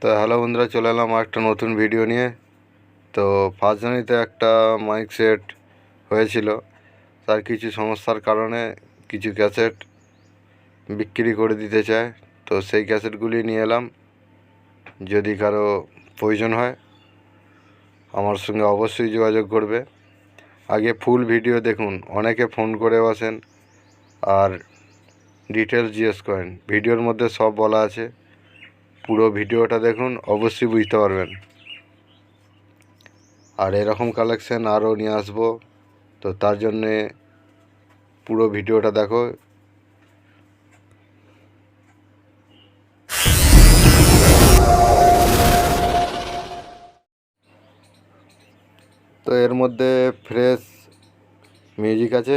তো হ্যালো বন্ধুরা, চলে এলাম একটা নতুন ভিডিও নিয়ে। তো ফার্স্ট জার্নিতে একটা মাইক সেট হয়েছিল, তার কিছু সমস্যার কারণে কিছু ক্যাসেট বিক্রি করে দিতে চায়। তো সেই ক্যাসেটগুলি নিয়ে এলাম, যদি কারও প্রয়োজন হয়, আমার সঙ্গে অবশ্যই যোগাযোগ করবে। আগে ফুল ভিডিও দেখুন, অনেকে ফোন করে বসেন আর ডিটেলস জিজ্ঞেস করেন ভিডিওর মধ্যে সব বলা আছে। পুরো ভিডিওটা দেখুন, অবশ্যই বুঝতে পারবেন। আর এরকম কালেকশান আরও নিয়ে আসব। তো তার জন্যে পুরো ভিডিওটা দেখো। তো এর মধ্যে ফ্রেশ মিউজিক আছে,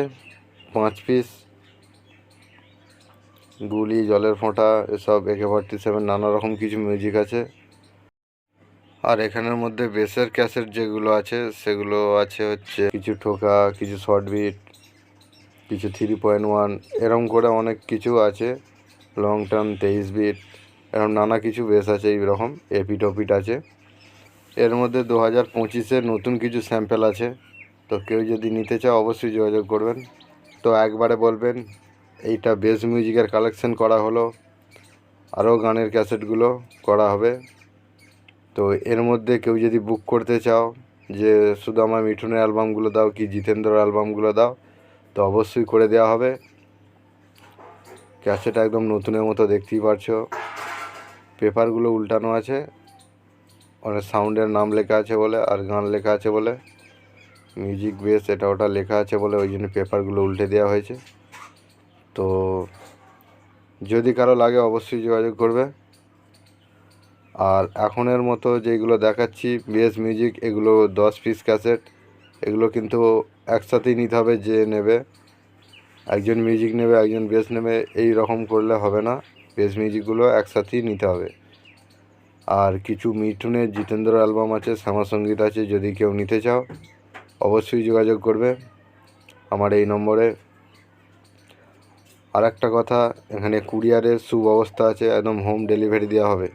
পাঁচ পিস গুলি, জলের ফোঁটা, এসব একে ফর্টি সেভেন নানা রকম কিছু মিউজিক আছে। আর এখানের মধ্যে বেসের ক্যাসেট যেগুলো আছে, সেগুলো আছে হচ্ছে কিছু ঠোকা, কিছু শর্ট বিট কিছু থ্রি পয়েন্ট ওয়ান এরম করে অনেক কিছু আছে। লং টার্ম তেইশ বিট এরকম নানা কিছু বেস আছে এইরকম, এপিট ওপিট আছে। এর মধ্যে দু হাজার পঁচিশে নতুন কিছু স্যাম্পেল আছে। তো কেউ যদি নিতে চাও, অবশ্যই যোগাযোগ করবেন। তো একবারে বলবেন এইটা বেস মিউজিকের কালেকশন করা হলো। আরও গানের ক্যাসেটগুলো করা হবে। তো এর মধ্যে কেউ যদি বুক করতে চাও যে, শুধু আমার মিঠুনের অ্যালবামগুলো দাও কি জিতেন্দ্র অ্যালবামগুলো দাও? তো অবশ্যই করে দেওয়া হবে। ক্যাসেট একদম নতুনের মতো দেখতেই পারছ। পেপারগুলো উল্টানো আছে। অনেক সাউন্ডের নাম লেখা আছে বলে আর গান লেখা আছে বলে। মিউজিক বেস, এটা ওটা লেখা আছে বলে, ওই জন্য পেপারগুলো উল্টে দেওয়া হয়েছে। তো যদি কারও লাগে অবশ্যই যোগাযোগ করবে। আর এখনের মতো যেগুলো দেখাচ্ছি বেস মিউজিক এগুলো দশ পিস ক্যাসেট এগুলো কিন্তু একসাথেই নিতে হবে যে নেবে। একজন মিউজিক নেবে, একজন বেস নেবে, এই রকম করলে হবে না। বেস মিউজিকগুলো একসাথেই নিতে হবে। আর কিছু মিঠুনের জিতেন্দ্র অ্যালবাম আছে শ্যামা সংগীত আছে, যদি কেউ নিতে চাও, অবশ্যই যোগাযোগ করবে। আমার এই নম্বরে আর একটা কথা, এখানে কুরিয়ারের সুব্যবস্থা আছে, একদম হোম ডেলিভারি দেওয়া হবে।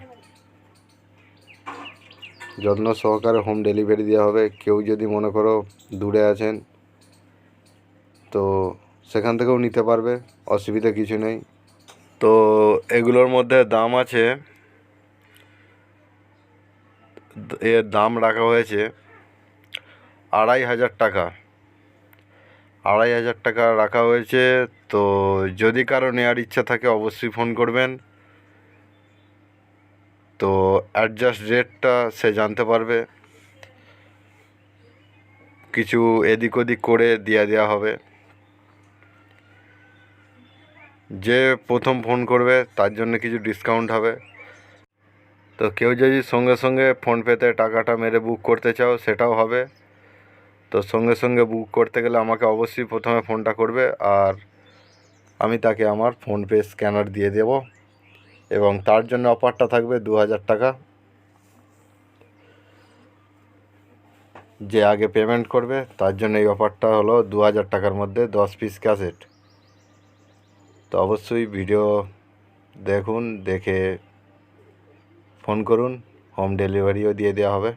যত্ন সহকারে হোম ডেলিভারি দেওয়া হবে। কেউ যদি মনে করো দূরে আছেন, তো সেখান থেকেও নিতে পারবে, অসুবিধা কিছু নেই। তো এগুলোর মধ্যে দাম আছে, এর দাম রাখা হয়েছে আড়াই হাজার টাকা। আড়াই হাজার টাকা রাখা হয়েছে, তো যদি কারও নেওয়ার ইচ্ছা থাকে অবশ্যই ফোন করবেন। তো অ্যাডজাস্ট রেটটা সে জানতে পারবে। কিছু এদিক ওদিক করে দিয়ে দেওয়া হবে। যে প্রথম ফোন করবে, তার জন্য কিছু ডিসকাউন্ট হবে। তো কেউ যদি সঙ্গে সঙ্গে ফোনপেতে টাকাটা মেরে বুক করতে চাও, সেটাও হবে। তো সঙ্গে সঙ্গে বুক করতে গেলে আমাকে অবশ্যই প্রথমে ফোনটা করবে আর আমি তাকে আমার ফোনপে স্ক্যানার দিয়ে দেব এবং তার জন্য অফারটা থাকবে দু হাজার টাকা। যে আগে পেমেন্ট করবে, তার জন্য এই অফারটা হলো দু হাজার টাকার মধ্যে দশ পিস ক্যাসেট তো অবশ্যই ভিডিও দেখুন, দেখে ফোন করুন হোম ডেলিভারিও দিয়ে দেওয়া হবে।